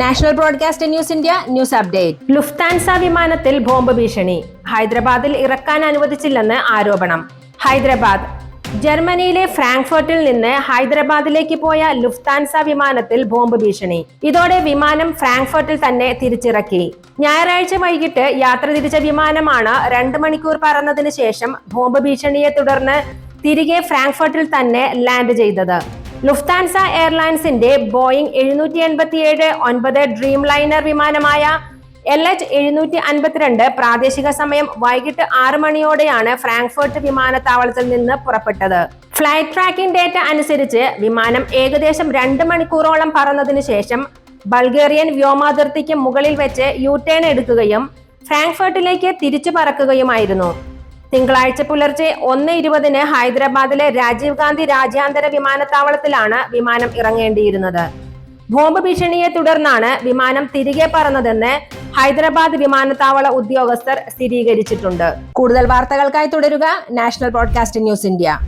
National broadcast news India news update Lufthansa വിമാനത്തിൽ bomb ഭീഷണി. ഹൈദരാബാദിൽ ഇറക്കാൻ അനുവദിച്ചില്ലെന്ന് ആരോപണം. ഹൈദരാബാദ്. ജർമ്മനിയിലെ ഫ്രാങ്ക്ഫർട്ടിൽ നിന്ന് ഹൈദരാബാദിലേക്ക് പോയ ലുഫ്താൻസ വിമാനത്തിൽ ബോംബ് ഭീഷണി. ഇതോടെ വിമാനം ഫ്രാങ്ക്ഫർട്ടിൽ തന്നെ തിരിച്ചിറക്കി. ഞായറാഴ്ച വൈകിട്ട് യാത്ര തിരിച്ച വിമാനമാണ് രണ്ട് മണിക്കൂർ പറന്നതിന് ശേഷം ബോംബ് ഭീഷണിയെ തുടർന്ന് തിരികെ ഫ്രാങ്ക്ഫർട്ടിൽ തന്നെ ലാൻഡ് ചെയ്തത്. ലുഫ്താൻസ എയർലൈൻസിന്റെ ബോയിങ് എഴുന്നൂറ്റി എൺപത്തിയേഴ് ഒൻപത് ഡ്രീം ലൈനർ വിമാനമായ എൽ എച്ച് എഴുന്നൂറ്റി അൻപത്തിരണ്ട് പ്രാദേശിക സമയം വൈകിട്ട് ആറ് മണിയോടെയാണ് ഫ്രാങ്ക്ഫർട്ട് വിമാനത്താവളത്തിൽ നിന്ന് പുറപ്പെട്ടത്. ഫ്ലൈറ്റ് ട്രാക്കിംഗ് ഡേറ്റ അനുസരിച്ച് വിമാനം ഏകദേശം രണ്ട് മണിക്കൂറോളം പറന്നതിനു ശേഷം ബൾഗേറിയൻ വ്യോമാതിർത്തിക്ക് മുകളിൽ വെച്ച് യു ടേൺ എടുക്കുകയും ഫ്രാങ്ക്ഫർട്ടിലേക്ക് തിരിച്ചു പറക്കുകയുമായിരുന്നു. തിങ്കളാഴ്ച പുലർച്ചെ ഒന്ന് ഇരുപതിന് ഹൈദരാബാദിലെ രാജീവ് ഗാന്ധി രാജ്യാന്തര വിമാനത്താവളത്തിലാണ് വിമാനം ഇറങ്ങേണ്ടിയിരുന്നത്. ബോംബ് ഭീഷണിയെ തുടർന്നാണ് വിമാനം തിരികെ പറന്നതെന്ന് ഹൈദരാബാദ് വിമാനത്താവള ഉദ്യോഗസ്ഥർ സ്ഥിരീകരിച്ചിട്ടുണ്ട്. കൂടുതൽ വാർത്തകൾക്കായി തുടരുക നാഷണൽ ബ്രോഡ്കാസ്റ്റിംഗ് ന്യൂസ് ഇന്ത്യ.